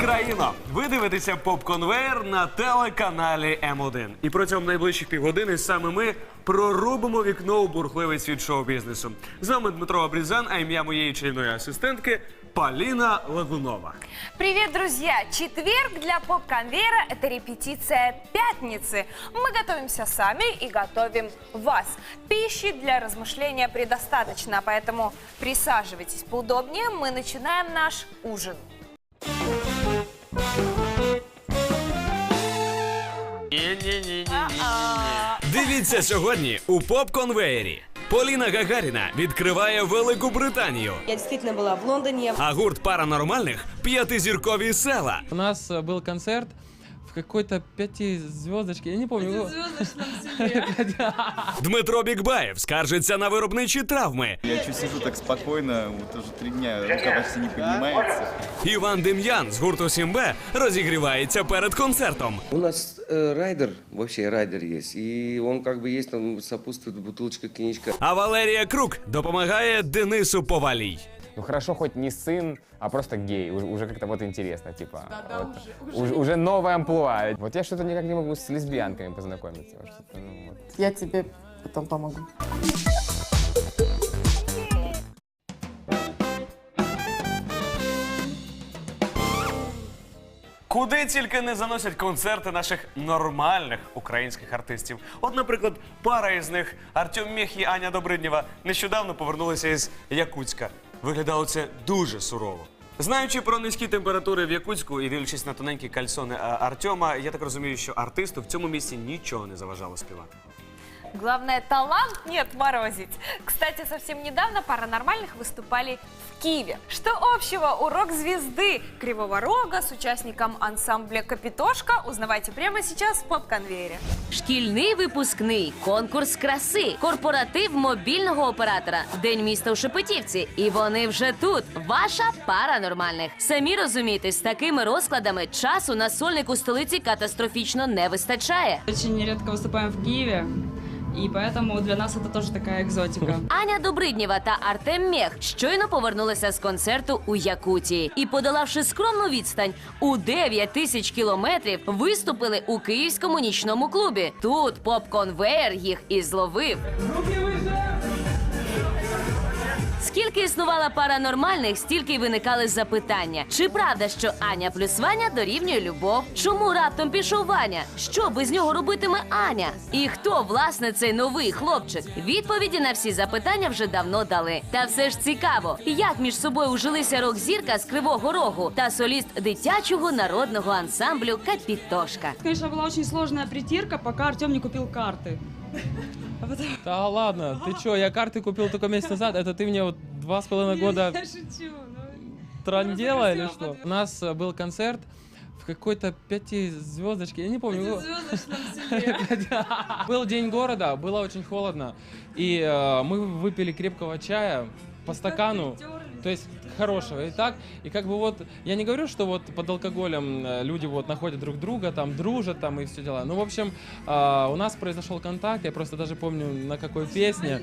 країно! Ви дивитеся поп-конвейер на телеканалі М1. І протягом найближчих півгодини саме ми проробимо вікно у бурхливий світ шоу-бізнесу. З вами Дмитро Обрізан, а ім'я моєї чайної асистентки Поліна Лагунова. Привет, друзья! Четверг для поп-конвейера – это репетиция пятницы. Мы готовимся сами и готовим вас. Пищи для размышления предостаточно, поэтому присаживайтесь поудобнее. Мы начинаем наш ужин. Дивіться сьогодні у поп-конвеєрі. Поліна Гагаріна відкриває Велику Британію, Я действительно была в Лондоне. а гурт паранормальних п'ятизіркові села. У нас э, был концерт в какой-то пятизвездочке, я не помню. Дмитро Бікбаєв скаржиться на виробничі травми. Я чуть сижу так спокойно, вот уже три дня рука почти не поднимается. Іван Дем'ян з гурту Сімбе розігрівається перед концертом. У нас э, райдер, вообще райдер есть, и он как бы есть, там сопутствует бутылочка, коньячка. А Валерія Крук допомагає Денису Повалій. Ну хорошо, хоть не сын, а просто гей. Уже, уже как-то вот интересно, типа. вот, уже, уже новая амплуа. Вот я что-то никак не могу с лесбиянками познакомиться. Ну, вот. Я тебе потом помогу. Куди тільки не заносять концерти наших нормальних українських артистів. От, наприклад, пара із них Артем Мєх і Аня Добриднєва нещодавно повернулися із Якутська. Виглядало це дуже сурово. Знаючи про низькі температури в Якутську і дивлячись на тоненькі кальсони а, Артема, я так розумію, що артисту в цьому місці нічого не заважало співати. Главное, талант не отморозить. Кстати, совсем недавно паранормальных выступали в Киеве. Что общего у рок-звезды Кривого Рога с участником ансамбля «Капитошка» узнавайте прямо сейчас в поп-конвейере. Шкільний випускний, конкурс краси, корпоратив мобільного оператора, день міста у Шепетівці. І вони вже тут. Ваша пара нормальних. Самі розумієте, з такими розкладами часу на сольник у столиці катастрофічно не вистачає. Очень нередко выступаем в Киеве, и поэтому для нас это тоже такая экзотика. Аня Добриднєва та Артем Мєх щойно повернулися з концерту у Якутії і, подолавши скромну відстань у 9 тисяч кілометрів, виступили у київському нічному клубі. Тут поп-конвейер їх і зловив. Скільки існувала пара нормальних, стільки й виникали запитання. Чи правда, що Аня плюс Ваня дорівнює любов? Чому раптом пішов Ваня? Що без нього робитиме Аня? І хто власне цей новий хлопчик? Відповіді на всі запитання вже давно дали. Та все ж цікаво, як між собою ужилися рок-зірка з Кривого Рогу та соліст дитячого народного ансамблю Капітошка. Конечно, была очень сложная притирка, пока Артем не купил карты. А потом- Да ладно, ты чё, я карты купил только месяц назад, это ты мне вот два с половиной года Я шучу. ну. трандела или красиво что? У нас э, был концерт в какой-то пятизвездочке, я не помню. его- Звездочном селе. Был день города, было очень холодно, и э, мы выпили крепкого чая по стакану. Притерлись. То есть хорошего. И так, и как бы вот, я не говорю, что вот под алкоголем э, люди вот находят друг друга, там дружат там и все дела. Ну, в общем, у нас произошел контакт, я просто даже помню на какой песне.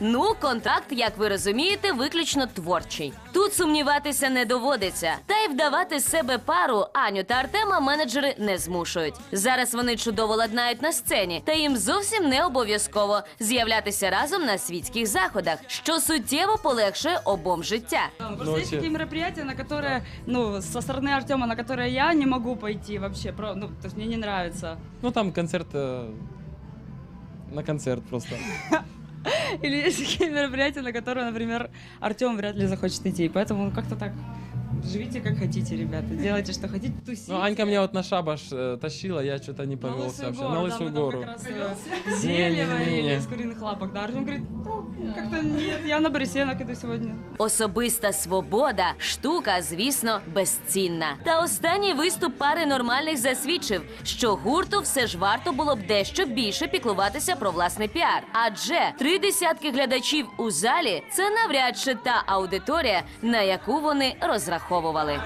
Ну, контракт, як ви розумієте, виключно творчий. Тут сумніватися не доводиться. Та й вдавати з себе пару Аню та Артема менеджери не змушують. Зараз вони чудово ладнають на сцені, та їм зовсім не обов'язково з'являтися разом на світських заходах, що суттєво полегшує обом життя. Просто есть Ночи. такие мероприятия, на которые, ну, со стороны Артема, на которые я не могу пойти вообще, про- ну, то есть мне не нравится. Ну, там концерт э, на концерт просто. Или есть такие мероприятия, на которые, например, Артем вряд ли захочет идти. Поэтому как-то так. Живите как хотите, ребята. Делайте, что хотите. Тусите. Ну, Анька меня вот на шабаш э, тащила, я что-то не На повелся Лысую вообще. гору, на да, Лысую мы там гору. как раз э, зелье Не-не-не-не. варили из куриных лапок. Да, Артем говорит, «Ну, как-то нет, я на бресенок иду сегодня. Особиста свобода штука, звісно, безцінна. Та останній виступ пари нормальних засвідчив, що гурту все ж варто було б дещо більше піклуватися про власний піар. Адже три десятки глядачів у залі це навряд чи та аудиторія, на яку вони розраховували.